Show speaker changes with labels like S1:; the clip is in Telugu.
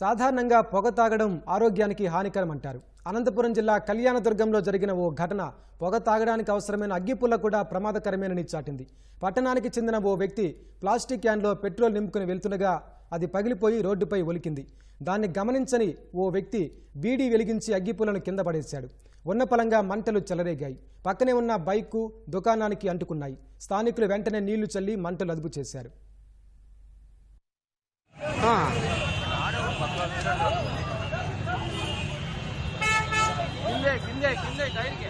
S1: సాధారణంగా పొగ తాగడం ఆరోగ్యానికి హానికరం అంటారు అనంతపురం జిల్లా కళ్యాణదుర్గంలో జరిగిన ఓ ఘటన పొగ తాగడానికి అవసరమైన అగ్గిపుల్ల కూడా ప్రమాదకరమేనని చాటింది. పట్టణానికి చెందిన ఓ వ్యక్తి ప్లాస్టిక్ క్యాన్లో పెట్రోల్ నింపుకుని వెళ్తుండగా అది పగిలిపోయి రోడ్డుపై ఒలికింది. దాన్ని గమనించని ఓ వ్యక్తి బీడీ వెలిగించి అగ్గిపుల్లను కింద పడేశాడు. ఉన్నపలంగా మంటలు చెలరేగాయి. పక్కనే ఉన్న బైకు దుకాణానికి అంటుకున్నాయి. స్థానికులు వెంటనే నీళ్ళు చల్లి మంటలు అదుపు చేశారు.
S2: కిందే కిందే కిందే టైర్కి